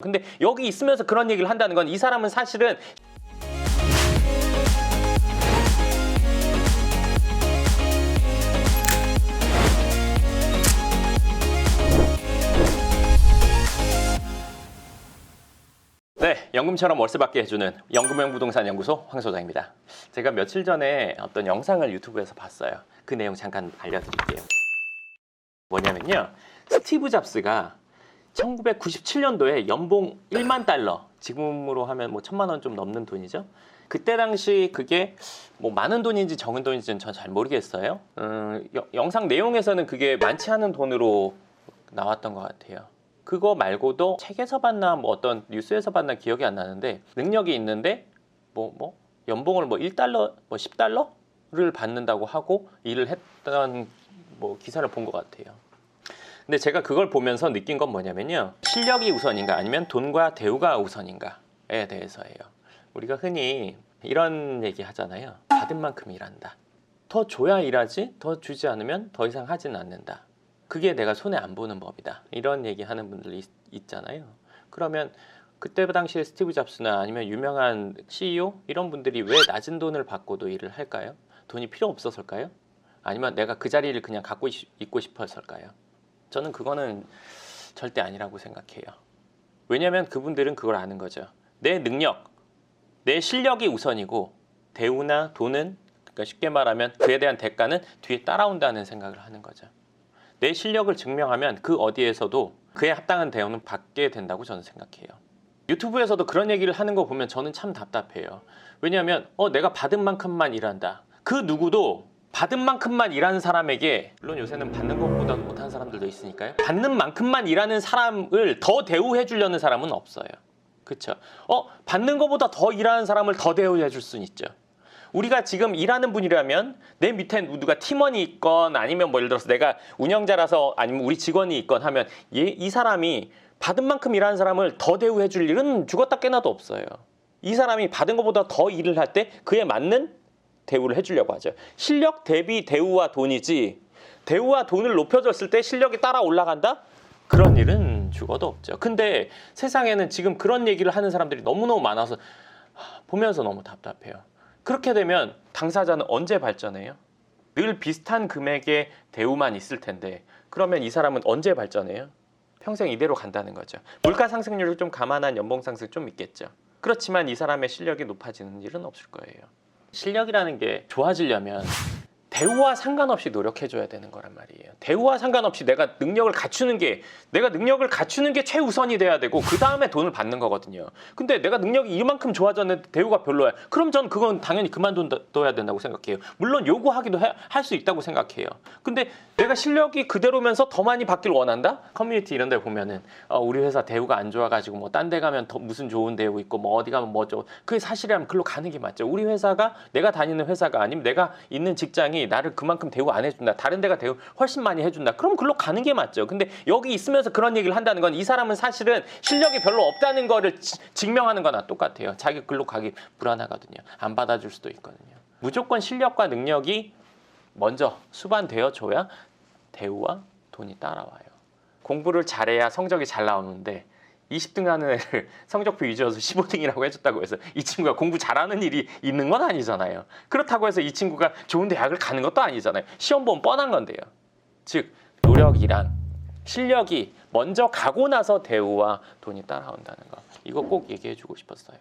근데 여기 있으면서 그런 얘기를 한다는 건 이 사람은 사실은 네, 연금처럼 월세 받게 해주는 연금형 부동산 연구소 황 소장입니다. 제가 며칠 전에 어떤 영상을 유튜브에서 봤어요. 그 내용 잠깐 알려드릴게요. 뭐냐면요, 스티브 잡스가 1997년도에 연봉 1만 달러, 지금으로 하면 뭐 천만 원 좀 넘는 돈이죠. 그때 당시 그게 뭐 많은 돈인지 적은 돈인지는 전 잘 모르겠어요. 음, 여- 영상 내용에서는 그게 많지 않은 돈으로 나왔던 것 같아요. 그거 말고도 책에서 봤나 뭐 어떤 뉴스에서 봤나 기억이 안 나는데 능력이 있는데 뭐뭐 연봉을 뭐 1달러 뭐 10달러를 받는다고 하고 일을 했던 뭐 기사를 본 것 같아요. 근데 제가 그걸 보면서 느낀 건 뭐냐면요. 실력이 우선인가 아니면 돈과 대우가 우선인가에 대해서예요. 우리가 흔히 이런 얘기 하잖아요. 받은 만큼 일한다. 더 줘야 일하지, 더 주지 않으면 더 이상 하진 않는다. 그게 내가 손에 안 보는 법이다. 이런 얘기 하는 분들 있, 있잖아요. 그러면 그때 당시에 스티브 잡스나 아니면 유명한 CEO 이런 분들이 왜 낮은 돈을 받고도 일을 할까요? 돈이 필요 없어서일까요? 아니면 내가 그 자리를 그냥 갖고 있- 있고 싶어서일까요? 저는 그거는 절대 아니라고 생각해요. 왜냐하면 그분들은 그걸 아는 거죠. 내 능력, 내 실력이 우선이고 대우나 돈은 그러니까 쉽게 말하면 그에 대한 대가는 뒤에 따라온다는 생각을 하는 거죠. 내 실력을 증명하면 그 어디에서도 그에 합당한 대우는 받게 된다고 저는 생각해요. 유튜브에서도 그런 얘기를 하는 거 보면 저는 참 답답해요. 왜냐하면 어 내가 받은 만큼만 일한다. 그 누구도 받은 만큼만 일하는 사람에게 물론 요새는 받는 것보다 못 하는 사람들도 있으니까요. 받는 만큼만 일하는 사람을 더 대우해 주려는 사람은 없어요. 그렇죠? 어 받는 것보다 더 일하는 사람을 더 대우해 줄 수는 있죠. 우리가 지금 일하는 분이라면 내 밑에 누가 팀원이 있건 아니면 뭐 예를 들어서 내가 운영자라서 아니면 우리 직원이 있건 하면 얘, 이 사람이 받은 만큼 일하는 사람을 더 대우해 줄 일은 죽었다 깨나도 없어요. 이 사람이 받은 것보다 더 일을 할 때 그에 맞는 대우를 해주려고 하죠. 실력 대비 대우와 돈이지 대우와 돈을 높여줬을 때 실력이 따라 올라간다? 그런 일은 죽어도 없죠. 근데 세상에는 지금 그런 얘기를 하는 사람들이 너무너무 많아서 하, 보면서 너무 답답해요. 그렇게 되면 당사자는 언제 발전해요? 늘 비슷한 금액의 대우만 있을 텐데 그러면 이 사람은 언제 발전해요? 평생 이대로 간다는 거죠. 물가 상승률을 좀 감안한 연봉 상승 좀 있겠죠. 그렇지만 이 사람의 실력이 높아지는 일은 없을 거예요. 실력이라는 게 좋아지려면 대우와 상관없이 노력해줘야 되는 거란 말이에요. 대우와 상관없이 내가 능력을 갖추는 게 내가 능력을 갖추는 게 최우선이 돼야 되고 그 다음에 돈을 받는 거거든요. 근데 내가 능력이 이만큼 좋아졌는데 대우가 별로야. 그럼 전 그건 당연히 그만둬야 된다고 생각해요. 물론 요구하기도 할 수 있다고 생각해요. 근데 내가 실력이 그대로면서 더 많이 받길 원한다? 커뮤니티 이런 데 보면은 어, 우리 회사 대우가 안 좋아가지고 뭐 딴 데 가면 더 무슨 좋은 대우 있고 뭐 어디 가면 뭐죠. 그게 사실이라면 글로 가는 게 맞죠. 우리 회사가 내가 다니는 회사가 아니면 내가 있는 직장이 나를 그만큼 대우 안 해준다. 다른 데가 대우 훨씬 많이 해준다. 그럼 글로 가는 게 맞죠. 근데 여기 있으면서 그런 얘기를 한다는 건 이 사람은 사실은 실력이 별로 없다는 거를 지- 증명하는 거나 똑같아요. 자기 글로 가기 불안하거든요. 안 받아줄 수도 있거든요. 무조건 실력과 능력이 먼저 수반되어 줘야 대우와 돈이 따라와요. 공부를 잘해야 성적이 잘 나오는데 20등 하는 애를 성적표 유지어서 15등이라고 해줬다고 해서 이 친구가 공부 잘하는 일이 있는 건 아니잖아요. 그렇다고 해서 이 친구가 좋은 대학을 가는 것도 아니잖아요. 시험 보면 뻔한 건데요. 즉 노력이랑 실력이 먼저 가고 나서 대우와 돈이 따라온다는 거. 이거 꼭 얘기해주고 싶었어요.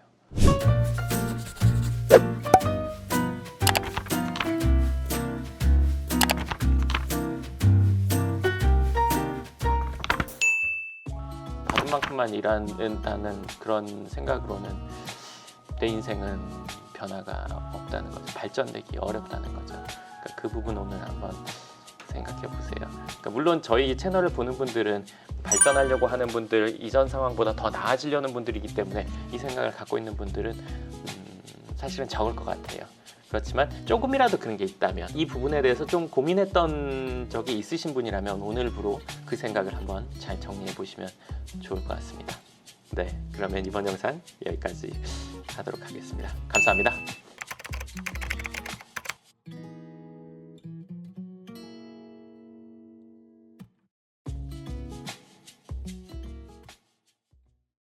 받은 만큼만 일한다는 그런 생각으로는 내 인생은 변화가 없다는 거죠. 발전되기 어렵다는 거죠. 그러니까 그 부분 오늘 한번 생각해 보세요. 그러니까 물론 저희 채널을 보는 분들은 발전하려고 하는 분들, 이전 상황보다 더 나아지려는 분들이기 때문에 이 생각을 갖고 있는 분들은 음, 사실은 적을 것 같아요. 그렇지만 조금이라도 그런 게 있다면 이 부분에 대해서 좀 고민했던 적이 있으신 분이라면 오늘부로 그 생각을 한번 잘 정리해 보시면 좋을 것 같습니다. 네, 그러면 이번 영상 여기까지 하도록 하겠습니다. 감사합니다.